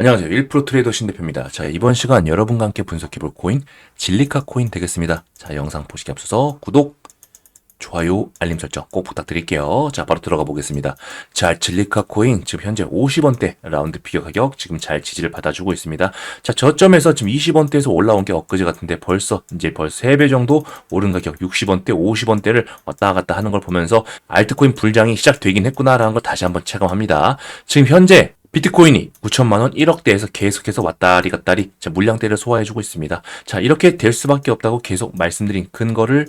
안녕하세요. 1프로 트레이더 신대표입니다. 자, 이번 시간 여러분과 함께 분석해볼 코인, 진리카 코인 되겠습니다. 자, 영상 보시기 앞서서 구독, 좋아요, 알림 설정 꼭 부탁드릴게요. 자, 바로 들어가 보겠습니다. 자, 진리카 코인 지금 현재 50원대 라운드 피겨 가격 지금 잘 지지를 받아주고 있습니다. 자, 저점에서 지금 20원대에서 올라온 게 엊그제 같은데 벌써 이제 벌써 3배 정도 오른 가격 60원대, 50원대를 왔다 갔다 하는 걸 보면서 알트코인 불장이 시작되긴 했구나라는 걸 다시 한번 체감합니다. 지금 현재 비트코인이 9천만 원 1억대에서 계속해서 왔다리 갔다리 자, 물량대를 소화해주고 있습니다. 자 이렇게 될 수밖에 없다고 계속 말씀드린 근거를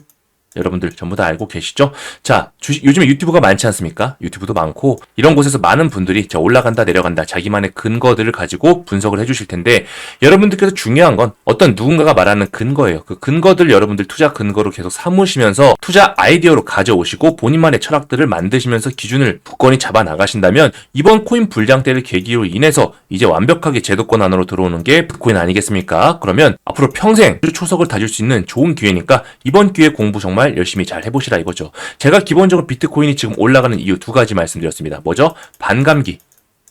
여러분들 전부 다 알고 계시죠? 자, 주식, 요즘에 유튜브가 많지 않습니까? 유튜브도 많고, 이런 곳에서 많은 분들이 자, 올라간다, 내려간다, 자기만의 근거들을 가지고 분석을 해주실 텐데, 여러분들께서 중요한 건 어떤 누군가가 말하는 근거예요. 그 근거들 여러분들 투자 근거로 계속 삼으시면서 투자 아이디어로 가져오시고, 본인만의 철학들을 만드시면서 기준을 굳건히 잡아 나가신다면, 이번 코인 불장 때를 계기로 인해서 이제 완벽하게 제도권 안으로 들어오는 게 비트코인 아니겠습니까? 그러면 앞으로 평생 초석을 다질 수 있는 좋은 기회니까, 이번 기회 공부 정말 열심히 잘 해보시라 이거죠. 제가 기본적으로 비트코인이 지금 올라가는 이유 두 가지 말씀드렸습니다. 뭐죠? 반감기.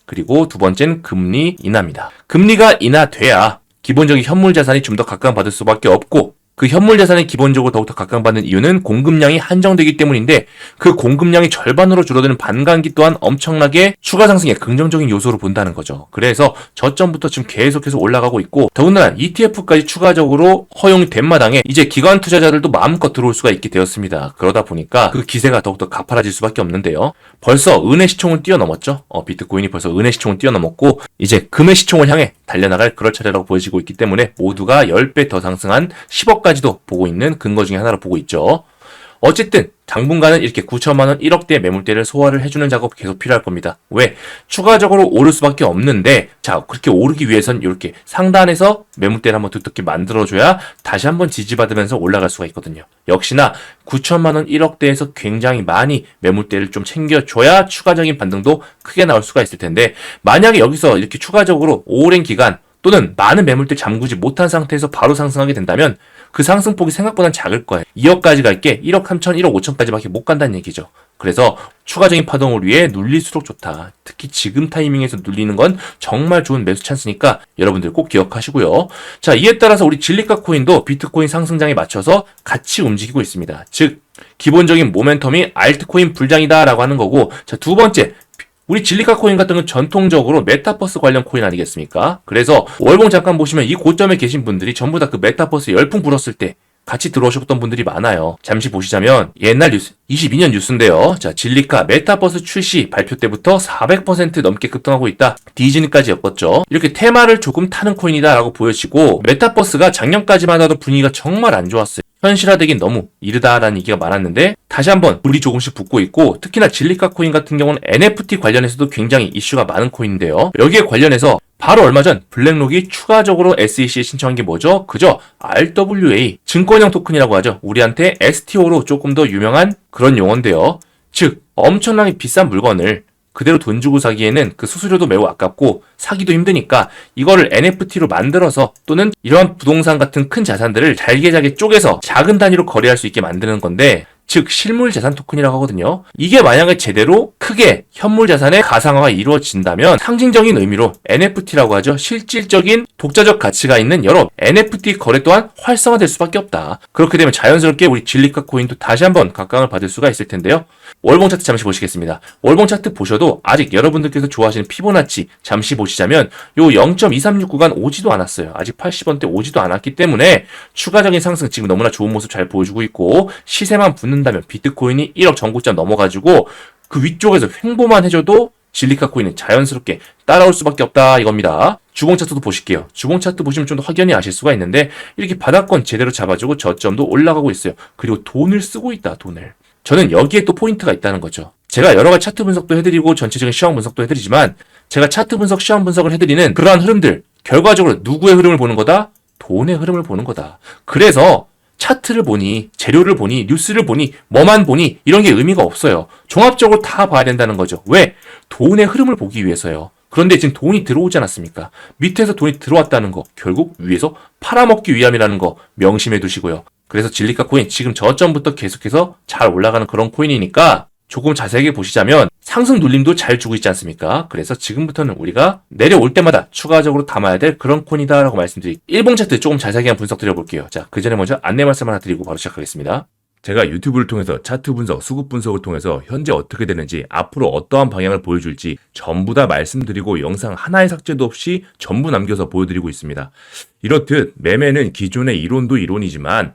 그리고 두 번째는 금리 인하입니다. 금리가 인하돼야 기본적인 현물 자산이 좀 더 각광받을 수밖에 없고 그 현물 자산이 기본적으로 더욱더 각광받는 이유는 공급량이 한정되기 때문인데 그 공급량이 절반으로 줄어드는 반감기 또한 엄청나게 추가 상승의 긍정적인 요소로 본다는 거죠. 그래서 저점부터 지금 계속해서 올라가고 있고 더군다나 ETF까지 추가적으로 허용이 된 마당에 이제 기관 투자자들도 마음껏 들어올 수가 있게 되었습니다. 그러다 보니까 그 기세가 더욱더 가파라질 수밖에 없는데요. 벌써 은혜 시총을 뛰어넘었죠. 어, 비트코인이 벌써 은혜 시총을 뛰어넘었고 이제 금의 시총을 향해 달려나갈 그럴 차례라고 보여지고 있기 때문에 모두가 10배 더 상승한 10억까지 도 보고 있는 근거 중에 하나로 보고 있죠. 어쨌든 당분간은 이렇게 9천만 원 1억대 매물대를 소화를 해주는 작업 계속 필요할 겁니다. 왜? 추가적으로 오를 수밖에 없는데 자 그렇게 오르기 위해선 이렇게 상단에서 매물대를 한번 두텁게 만들어줘야 다시 한번 지지받으면서 올라갈 수가 있거든요. 역시나 9천만 원 1억대에서 굉장히 많이 매물대를 좀 챙겨줘야 추가적인 반등도 크게 나올 수가 있을 텐데 만약에 여기서 이렇게 추가적으로 오랜 기간 또는 많은 매물대 잠그지 못한 상태에서 바로 상승하게 된다면 그 상승폭이 생각보다 작을 거예요. 2억까지 갈 게 1억 3천, 1억 5천까지밖에 못 간다는 얘기죠. 그래서 추가적인 파동을 위해 눌릴수록 좋다. 특히 지금 타이밍에서 눌리는 건 정말 좋은 매수 찬스니까 여러분들 꼭 기억하시고요. 자, 이에 따라서 우리 진리가 코인도 비트코인 상승장에 맞춰서 같이 움직이고 있습니다. 즉, 기본적인 모멘텀이 알트코인 불장이다라고 하는 거고, 자, 두 번째, 우리 진리카 코인 같은 건 전통적으로 메타버스 관련 코인 아니겠습니까? 그래서 월봉 잠깐 보시면 이 고점에 계신 분들이 전부 다 그 메타버스 열풍 불었을 때 같이 들어오셨던 분들이 많아요. 잠시 보시자면 옛날 뉴스, 22년 뉴스인데요. 자, 진리카 메타버스 출시 발표 때부터 400% 넘게 급등하고 있다. 디즈니까지 엮었죠. 이렇게 테마를 조금 타는 코인이다라고 보여지고 메타버스가 작년까지만 해도 분위기가 정말 안 좋았어요. 현실화되긴 너무 이르다라는 얘기가 많았는데 다시 한번 물이 조금씩 붙고 있고 특히나 진리카 코인 같은 경우는 NFT 관련해서도 굉장히 이슈가 많은 코인인데요. 여기에 관련해서 바로 얼마 전 블랙록이 추가적으로 SEC에 신청한 게 뭐죠? 그죠? RWA 증권형 토큰이라고 하죠. 우리한테 STO로 조금 더 유명한 그런 용어인데요. 즉 엄청나게 비싼 물건을 그대로 돈 주고 사기에는 그 수수료도 매우 아깝고 사기도 힘드니까 이거를 NFT로 만들어서 또는 이러한 부동산 같은 큰 자산들을 잘게 잘게 쪼개서 작은 단위로 거래할 수 있게 만드는 건데 즉 실물 자산 토큰이라고 하거든요. 이게 만약에 제대로 크게 현물 자산의 가상화가 이루어진다면 상징적인 의미로 NFT라고 하죠. 실질적인 독자적 가치가 있는 여러 NFT 거래 또한 활성화될 수밖에 없다. 그렇게 되면 자연스럽게 우리 진리카 코인도 다시 한번 각광을 받을 수가 있을 텐데요. 월봉 차트 잠시 보시겠습니다. 월봉 차트 보셔도 아직 여러분들께서 좋아하시는 피보나치 잠시 보시자면 요 0.236 구간 오지도 않았어요. 아직 80원대 오지도 않았기 때문에 추가적인 상승 지금 너무나 좋은 모습 잘 보여주고 있고 시세만 붙는 다면 비트코인이 1억 전고점 넘어가지고 그 위쪽에서 횡보만 해줘도 진리카 코인은 자연스럽게 따라올 수밖에 없다 이겁니다. 주봉 차트도 보실게요. 주봉 차트 보시면 좀 더 확연히 아실 수가 있는데 이렇게 바닥권 제대로 잡아주고 저점도 올라가고 있어요. 그리고 돈을 쓰고 있다 돈을. 저는 여기에 또 포인트가 있다는 거죠. 제가 여러 가지 차트 분석도 해드리고 전체적인 시황 분석도 해드리지만 제가 차트 분석, 시황 분석을 해드리는 그러한 흐름들 결과적으로 누구의 흐름을 보는 거다? 돈의 흐름을 보는 거다. 그래서 차트를 보니 재료를 보니 뉴스를 보니 뭐만 보니 이런 게 의미가 없어요. 종합적으로 다 봐야 된다는 거죠. 왜? 돈의 흐름을 보기 위해서요. 그런데 지금 돈이 들어오지 않았습니까? 밑에서 돈이 들어왔다는 거 결국 위에서 팔아먹기 위함이라는 거 명심해 두시고요. 그래서 진리카 코인 지금 저점부터 계속해서 잘 올라가는 그런 코인이니까 조금 자세하게 보시자면 상승 눌림도 잘 주고 있지 않습니까? 그래서 지금부터는 우리가 내려올 때마다 추가적으로 담아야 될 그런 코인이다라고 말씀드리. 일봉 차트 조금 자세하게 한번 분석 드려볼게요. 자, 그 전에 먼저 안내 말씀 하나 드리고 바로 시작하겠습니다. 제가 유튜브를 통해서 차트 분석, 수급 분석을 통해서 현재 어떻게 되는지, 앞으로 어떠한 방향을 보여줄지 전부 다 말씀드리고 영상 하나의 삭제도 없이 전부 남겨서 보여드리고 있습니다. 이렇듯 매매는 기존의 이론도 이론이지만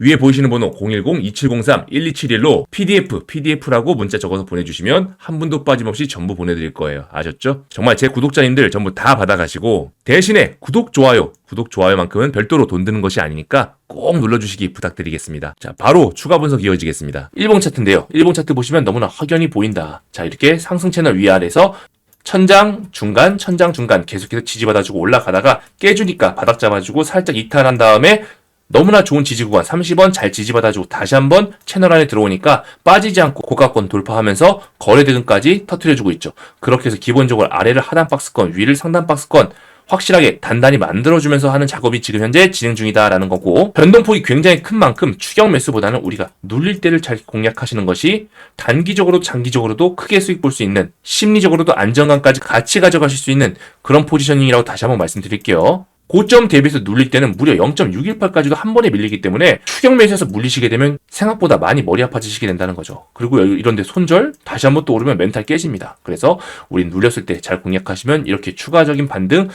위에 보이시는 번호 010-2703-1271로 PDF, PDF라고 문자 적어서 보내주시면 한 분도 빠짐없이 전부 보내드릴 거예요. 아셨죠? 정말 제 구독자님들 전부 다 받아가시고 대신에 구독, 좋아요, 구독, 좋아요만큼은 별도로 돈 드는 것이 아니니까 꼭 눌러주시기 부탁드리겠습니다. 자, 바로 추가 분석 이어지겠습니다. 일봉 차트인데요. 일봉 차트 보시면 너무나 확연히 보인다. 자, 이렇게 상승 채널 위아래에서 천장 중간 천장 중간 계속해서 지지받아주고 올라가다가 깨주니까 바닥 잡아주고 살짝 이탈한 다음에 너무나 좋은 지지 구간 30원 잘 지지받아주고 다시 한번 채널 안에 들어오니까 빠지지 않고 고가권 돌파하면서 거래 대금까지 터트려주고 있죠. 그렇게 해서 기본적으로 아래를 하단 박스권 위를 상단 박스권 확실하게 단단히 만들어주면서 하는 작업이 지금 현재 진행 중이다라는 거고 변동폭이 굉장히 큰 만큼 추격 매수보다는 우리가 눌릴 때를 잘 공략하시는 것이 단기적으로도 장기적으로도 크게 수익 볼 수 있는 심리적으로도 안정감까지 같이 가져가실 수 있는 그런 포지셔닝이라고 다시 한번 말씀드릴게요. 고점 대비해서 눌릴 때는 무려 0.618까지도 한 번에 밀리기 때문에 추격 매수에서 물리시게 되면 생각보다 많이 머리 아파지시게 된다는 거죠. 그리고 이런데 손절 다시 한번 또 오르면 멘탈 깨집니다. 그래서 우리 눌렸을 때 잘 공략하시면 이렇게 추가적인 반등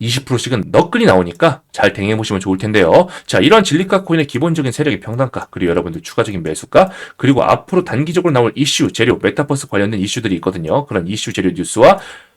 20%씩은 너끈이 나오니까 잘 대응해 보시면 좋을 텐데요. 자, 이런 진리가 코인의 기본적인 세력의 평단가, 그리고 여러분들 추가적인 매수가, 그리고 앞으로 단기적으로 나올 이슈, 재료, 메타버스 관련된 이슈들이 있거든요. 그런 이슈, 재료 뉴스와